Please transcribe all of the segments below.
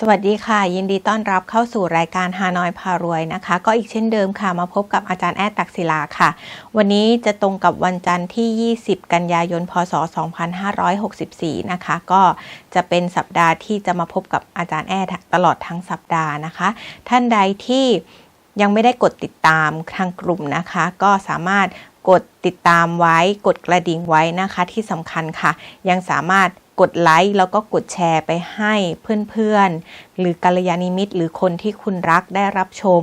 สวัสดีค่ะ ยินดีต้อนรับเข้าสู่รายการฮานอยพารวยนะคะ ก็อีกเช่นเดิมค่ะมาพบกับอาจารย์แอดตักศิลาค่ะ วันนี้จะตรงกับวันจันทร์ที่ 20 กันยายน พศ 2564 นะคะ ก็จะเป็นสัปดาห์ที่จะมาพบกับอาจารย์แอดตลอดทั้งสัปดาห์นะคะ ท่านใดที่ยังไม่ได้กดติดตามทางกลุ่มนะคะ ก็สามารถกดติดตามไว้กดกระดิ่งไว้นะคะที่สำคัญค่ะ ยังสามารถ กดไลค์แล้วก็กดแชร์ไปให้เพื่อนๆ หรือกัลยาณมิตรหรือคนที่คุณรักได้รับชม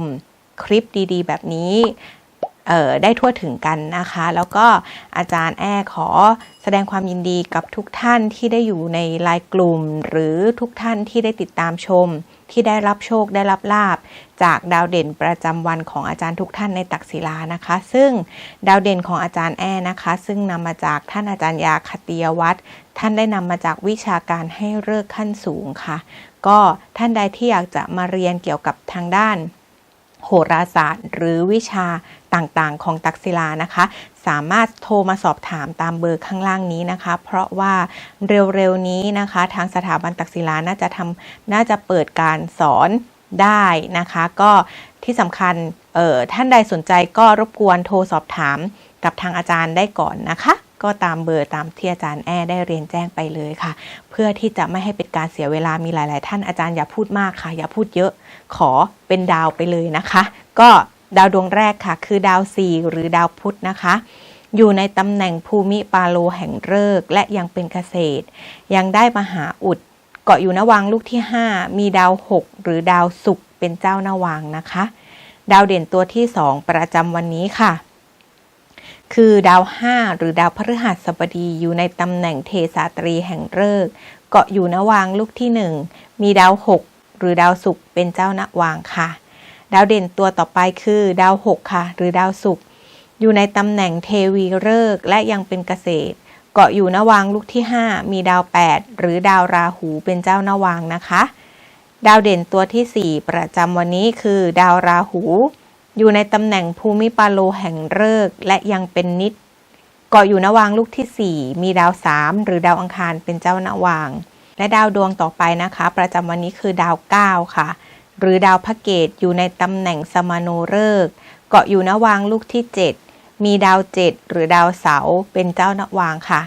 คลิปดีๆ แบบนี้ ได้ทั่วถึงกันนะคะ แล้วก็อาจารย์แอขอแสดงความยินดีกับทุกท่านที่ได้อยู่ในไลน์กลุ่ม หรือทุกท่านที่ได้ติดตามชม ที่ได้รับโชคได้รับลาบ จากดาวเด่นประจำวันของอาจารย์ทุกท่านในตักศิลานะคะ ซึ่งดาวเด่นของอาจารย์แอนะคะ ซึ่งนำมาจากท่านอาจารย์ยาคติยวัตรท่านได้นำมาจากวิชาการให้เลิกขั้นสูงค่ะ ก็ท่านใดที่อยากจะมาเรียนเกี่ยวกับทางด้าน โหราศาสตร์ หรือวิชาต่างๆ ของตักศิลานะคะ สามารถโทรมาสอบถามตามเบอร์ข้างล่างนี้นะคะ เพราะว่าเร็วๆนี้นะคะ ทางสถาบันตักศิลาน่าจะทำน่าจะเปิดการสอนได้นะคะ ก็ที่สำคัญออท่านใดสนใจก็รบกวนโทรสอบถามกับทางอาจารย์ได้ก่อนนะคะ ก็ตามเบอร์ตามที่อาจารย์แอได้เรียนแจ้งไปเลยค่ะ เพื่อที่จะไม่ให้เป็นการเสียเวลามีหลาย ๆ ท่านอาจารย์อย่าพูดมากค่ะ อย่าพูดเยอะขอเป็นดาวไปเลยนะคะ ก็ดาวดวงแรกค่ะ คือดาวสี่หรือดาวพุธนะคะอยู่ในตำแหน่งภูมิปาโลแห่งฤกษ์และยังเป็นเกษตร ยังได้มหาอุด เกาะอยู่นวังลูกที่ 5 มีดาว 6 หรือดาวศุกร์เป็นเจ้านวังนะคะ ดาวเด่นตัวที่ 2 ประจำวันนี้ค่ะ คือดาว 5 หรือดาวพฤหัสบดีอยู่ในตำแหน่งเทสาตรีแห่งฤกษ์เกาะอยู่นวางลูกที่ 1 มีดาว 6 หรือดาวศุกร์เป็นเจ้านวางค่ะ ดาวเด่นตัวต่อไปคือดาว 6 ค่ะ หรือดาวศุกร์อยู่ในตำแหน่งเทวีฤกษ์และยังเป็นเกษตร เกาะอยู่นวางลูกที่ 5 มีดาว 8 หรือดาวราหูเป็นเจ้านวางนะคะ ดาวเด่นตัวที่ 4 ประจำวันนี้คือ ดาวราหู อยู่ในตำแหน่งภูมิปาโลแห่งฤกษ์และยังเป็นนิดเกาะอยู่นวางลูกที่ 4 มีดาว3หรือดาวอังคารเป็นเจ้านวาง และดาวดวงต่อไปนะคะ ประจำวันนี้คือดาว 9 ค่ะ หรือดาวพระเกตอยู่ในตำแหน่งสมาโนฤกษ์เกาะอยู่นวางลูกที่ 7 มีดาว 7 หรือดาวเสาเป็นเจ้านวางค่ะ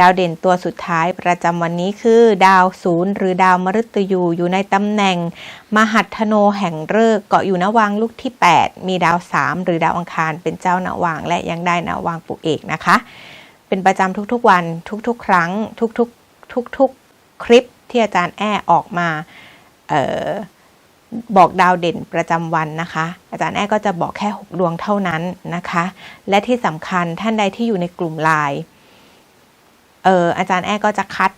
ดาวเด่นตัวสุดท้ายประจำวันนี้คือ ดาวศูนย์หรือดาวมฤตยูอยู่ในตำแหน่ง มหัทโนแห่งฤกษ์เกาะอยู่นวางลูกที่ 8 มีดาว 3 หรือดาวอังคารเป็นเจ้านวางและยังได้นวางปุกเอกนะคะ เป็นประจำทุกๆวันทุกๆ ครั้งทุกๆทุกๆคลิปที่อาจารย์แอ้ออกมาออบอกดาวเด่นประจำวันนะคะ อาจารย์แอ้ก็จะบอกแค่ 6 ดวงเท่านั้นนะคะ และที่สำคัญท่านใดที่อยู่ในกลุ่มไลน์ อออาจารย์แอ้ก็จะคัด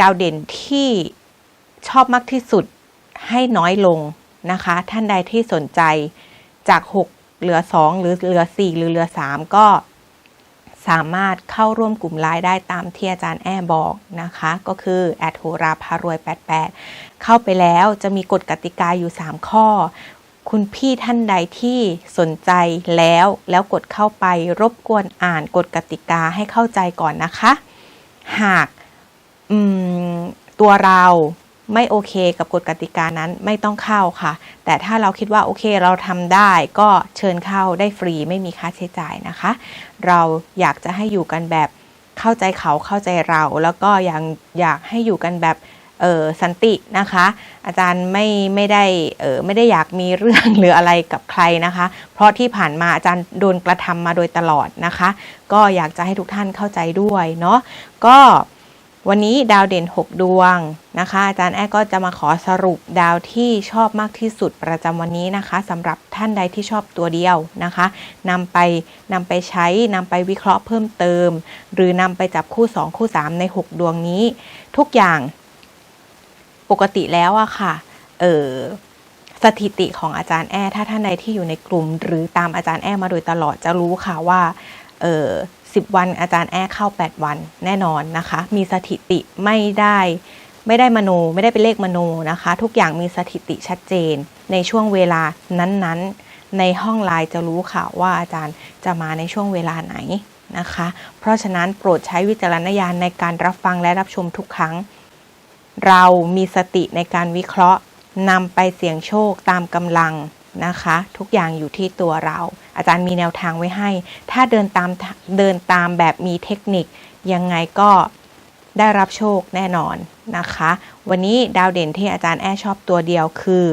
ดาวเด่นที่ชอบมากที่สุดให้น้อยลงนะคะ ท่านใดที่สนใจจาก 6 เหลือ 2 หรือเหลือ 4 หรือเหลือ 3 ก็สามารถเข้าร่วมกลุ่มไลน์ได้ตามที่อาจารย์แอ้บอกนะคะ ก็คือแอดโหราพารวย 88 เข้าไปแล้วจะมีกฎกติกาอยู่ 3 ข้อ คุณพี่ท่านใดที่สนใจแล้วแล้วกดเข้าไปรบกวนอ่านกฎกติกาให้เข้าใจก่อนนะคะ หากตัวเราไม่โอเคกับกฎกติกานั้นไม่ต้องเข้าค่ะ แต่ถ้าเราคิดว่าโอเคเราทำได้ก็เชิญเข้าได้ฟรีไม่มีค่าใช้จ่ายนะคะ เราอยากจะให้อยู่กันแบบเข้าใจเขาเข้าใจเรา แล้วก็ยังอยากให้อยู่กันแบบ สันตินะคะ อาจารย์ไม่ไม่ได้ไม่ได้อยากมีเรื่องหรืออะไรกับใครนะคะ เพราะที่ผ่านมาอาจารย์โดนกระทำมาโดยตลอดนะคะ ก็อยากจะให้ทุกท่านเข้าใจด้วยเนาะก็วันนี้ดาวเด่น 6 ดวงนะคะ อาจารย์แอ้ก็จะมาขอสรุปดาวที่ชอบมากที่สุดประจำวันนี้นะคะสำหรับท่านใดที่ชอบตัวเดียวนะคะนำไปนำไปใช้นำไปวิเคราะห์เพิ่มเติม หรือนำไปจับคู่ 2 คู่ 3 ใน 6 ดวงนี้ ทุกอย่าง ปกติแล้วอะค่ะเออสถิติของอาจารย์แอ้ถ้าท่านใดที่อยู่ในกลุ่ม หรือตามอาจารย์แอ้มาโดยตลอดจะรู้ค่ะว่าเออ10วันอาจารย์แอ้เข้า 8 วันแน่นอนนะคะ มีสถิติไม่ได้ไม่ได้มโนไม่ได้เป็นเลขมโนนะคะ ทุกอย่างมีสถิติชัดเจน ในช่วงเวลานั้นๆ ในห้องไลน์จะรู้ค่ะว่าอาจารย์จะมาในช่วงเวลาไหนนะคะ เพราะฉะนั้นโปรดใช้วิจารณญาณในการรับฟังและรับชมทุกครั้ง เรามีสติในการวิเคราะห์นำไปเสี่ยงโชคตามกำลังนะคะ ทุกอย่างอยู่ที่ตัวเรา อาจารย์มีแนวทางไว้ให้ ถ้าเดินตามเดินตามแบบมีเทคนิค ยังไงก็ได้รับโชคแน่นอนนะคะ วันนี้ดาวเด่นที่อาจารย์แอชอบตัวเดียวคือ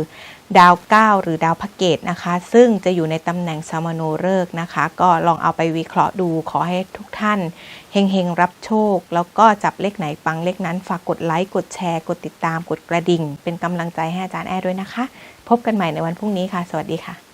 ดาวเก้าหรือดาวพระเกตนะคะ ซึ่งจะอยู่ในตำแหน่งสมโนฤกษ์นะคะ ก็ลองเอาไปวิเคราะห์ดูขอให้ทุกท่าน เฮงๆ รับโชค แล้วก็จับเลขไหนปังเลขนั้น ฝากกดไลค์ กดแชร์ กดติดตาม กดกระดิ่ง เป็นกำลังใจให้อาจารย์แอด้วยนะคะ พบกันใหม่ในวันพรุ่งนี้ค่ะ สวัสดีค่ะ